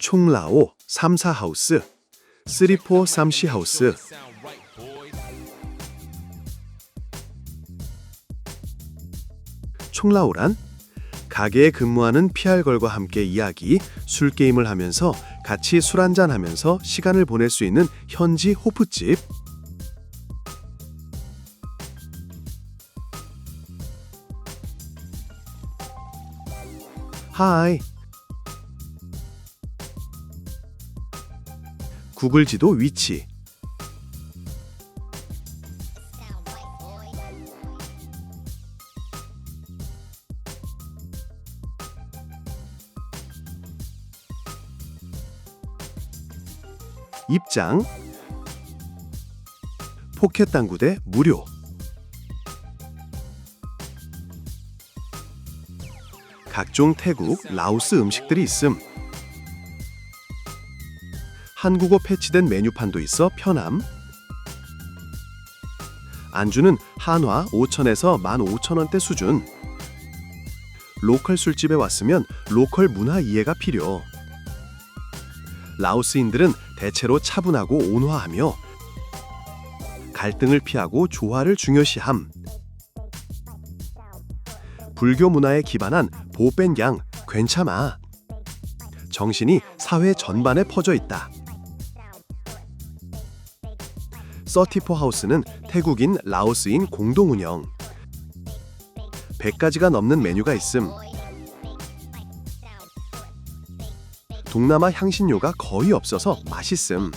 총라오 3사 하우스, 34 삼시 하우스, 총라오란 가게에 근무하는 피알걸과 함께 이야기, 술 게임을 하면서 같이 술 한잔 하면서 시간을 보낼 수 있는 현지 호프집. 하이. 구글 지도 위치. 입장. 포켓 당구대 무료. 각종 태국, 라오스 음식들이 있음. 한국어 패치된 메뉴판도 있어 편함. 안주는 한화 5천에서 15,000원대 수준. 로컬 술집에 왔으면 로컬 문화 이해가 필요. 라오스인들은 대체로 차분하고 온화하며 갈등을 피하고 조화를 중요시함. 불교 문화에 기반한 보뺀양 괜찮아. 정신이 사회 전반에 퍼져 있다. 서티포 하우스는 태국인 라오스인 공동 운영. 100가지가 넘는 메뉴가 있음. 동남아 향신료가 거의 없어서 맛있음.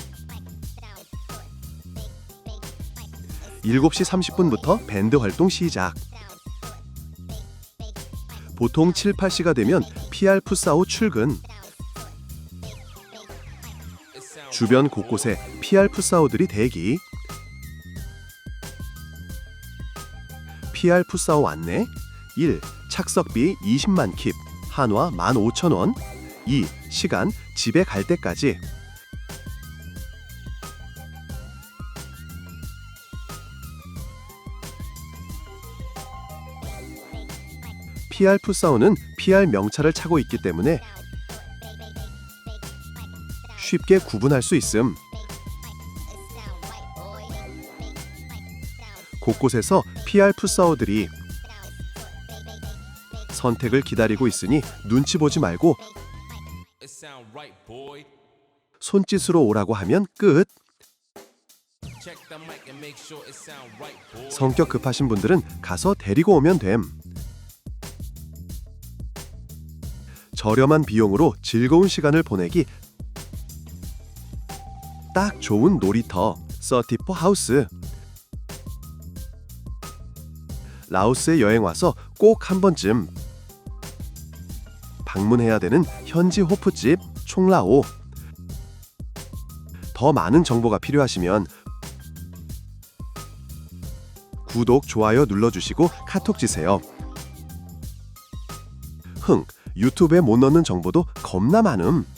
7시 30분부터 밴드 활동 시작. 보통 7, 8시가 되면 PR 푸사오 출근. 주변 곳곳에 PR 푸사오들이 대기. PR 푸사오 안내 1. 착석비 20만 킵 한화 15,000원 2. 시간 집에 갈 때까지 PR 푸사오는 PR 명찰을 차고 있기 때문에 쉽게 구분할 수 있음. 곳곳에서 PR 푸사오들이 선택을 기다리고 있으니 눈치 보지 말고. 손짓으로 오라고 하면 끝. 성격 급하신 분들은 가서 데리고 오면 됨. 저렴한 비용으로 즐거운 시간을 보내기 딱 좋은 놀이터 서티포 하우스. 라오스에 여행 와서 꼭 한 번쯤 방문해야 되는 현지 호프집 총라오. 더 많은 정보가 필요하시면 구독, 좋아요 눌러주시고 카톡 주세요. 흥, 유튜브에 못 넣는 정보도 겁나 많음.